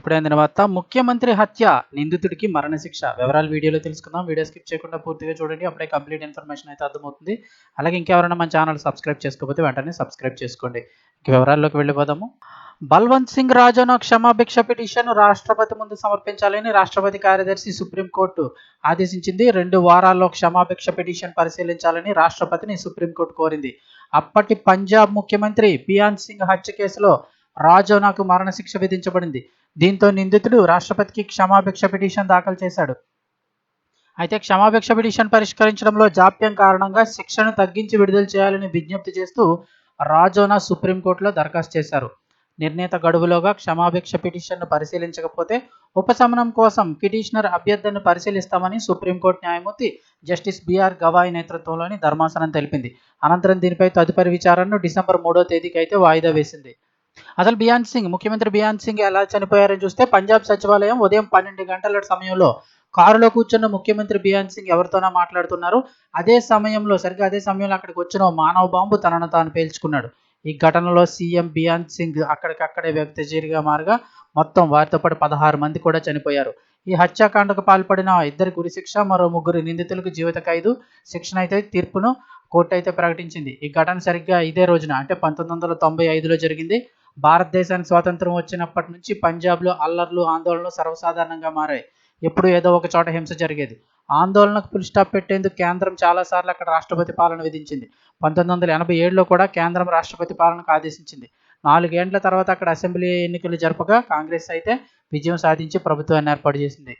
ఇప్పుడైన తర్వాత ముఖ్యమంత్రి హత్య నిందితుడికి మరణశిక్ష. వివరాలు వీడియోలో తెలుసుకుందాం. వీడియో స్కిప్ చేయకుండా పూర్తిగా చూడండి. అప్పుడే కంప్లీట్ ఇన్ఫర్మేషన్ అయితే అర్థమవుతుంది. అలాగే ఇంకెవరైనా మన ఛానల్ సబ్స్క్రైబ్ చేసుకోకపోతే వెంటనే సబ్స్క్రైబ్ చేసుకోండి. వివరాల్లోకి వెళ్ళిపోదాము. బల్వంత్ సింగ్ రాజాను క్షమాభిక్ష పిటిషన్ రాష్ట్రపతి ముందు సమర్పించాలని రాష్ట్రపతి కార్యదర్శి సుప్రీంకోర్టు ఆదేశించింది. రెండు వారాల్లో క్షమాభిక్ష పిటిషన్ పరిశీలించాలని రాష్ట్రపతిని సుప్రీంకోర్టు కోరింది. అప్పటి పంజాబ్ ముఖ్యమంత్రి బియాన్ సింగ్ హత్య కేసులో రాజోనాకు మరణశిక్ష విధించబడింది. దీంతో నిందితుడు రాష్ట్రపతికి క్షమాభిక్ష పిటిషన్ దాఖలు చేశాడు. అయితే క్షమాభిక్ష పిటిషన్ పరిష్కరించడంలో జాప్యం కారణంగా శిక్షను తగ్గించి విడుదల చేయాలని విజ్ఞప్తి చేస్తూ రాజోనా సుప్రీంకోర్టులో దరఖాస్తు చేశారు. నిర్ణీత గడువులోగా క్షమాభిక్ష పిటిషన్ను పరిశీలించకపోతే ఉపశమనం కోసం పిటిషనర్ అభ్యర్థనను పరిశీలిస్తామని సుప్రీంకోర్టు న్యాయమూర్తి జస్టిస్ బిఆర్ గవాయ్ నేతృత్వంలోని ధర్మాసనం తెలిపింది. అనంతరం దీనిపై తదుపరి విచారణను డిసెంబర్ మూడో తేదీకి అయితే వాయిదా వేసింది. అసలు బియాన్ సింగ్ ముఖ్యమంత్రి బియాన్ సింగ్ ఎలా చనిపోయారని చూస్తే పంజాబ్ సచివాలయం ఉదయం పన్నెండు గంటల సమయంలో కారులో కూర్చున్న ముఖ్యమంత్రి బియాన్ సింగ్ ఎవరితోనో మాట్లాడుతున్నారు. అదే సమయంలో సరిగ్గా అదే సమయంలో అక్కడికి వచ్చిన ఓ మానవ బాంబు తనను తాను పేల్చుకున్నాడు. ఈ ఘటనలో సీఎం బియాన్ సింగ్ అక్కడికక్కడే వ్యక్తిజీరిగా మారగా మొత్తం వారితో పాటు పదహారు మంది కూడా చనిపోయారు. ఈ హత్యాకాండకు పాల్పడిన ఇద్దరు గురిశిక్ష మరో ముగ్గురు నిందితులకు జీవిత ఖైదు శిక్షణ అయితే తీర్పును కోర్టు అయితే ప్రకటించింది. ఈ ఘటన సరిగ్గా ఇదే రోజున అంటే పంతొమ్మిది వందల తొంభై ఐదులో జరిగింది. భారతదేశానికి స్వాతంత్రం వచ్చినప్పటి నుంచి పంజాబ్లో అల్లర్లు ఆందోళనలు సర్వసాధారణంగా మారాయి. ఎప్పుడు ఏదో ఒక చోట హింస జరిగేది. ఆందోళనకు ఫుల్ స్టాప్ పెట్టేందుకు కేంద్రం చాలాసార్లు అక్కడ రాష్ట్రపతి పాలన విధించింది. పంతొమ్మిది వందల ఎనభై ఏడులో కూడా కేంద్రం రాష్ట్రపతి పాలనకు ఆదేశించింది. నాలుగేండ్ల తర్వాత అక్కడ అసెంబ్లీ ఎన్నికలు జరపగా కాంగ్రెస్ అయితే విజయం సాధించి ప్రభుత్వాన్ని ఏర్పాటు చేసింది.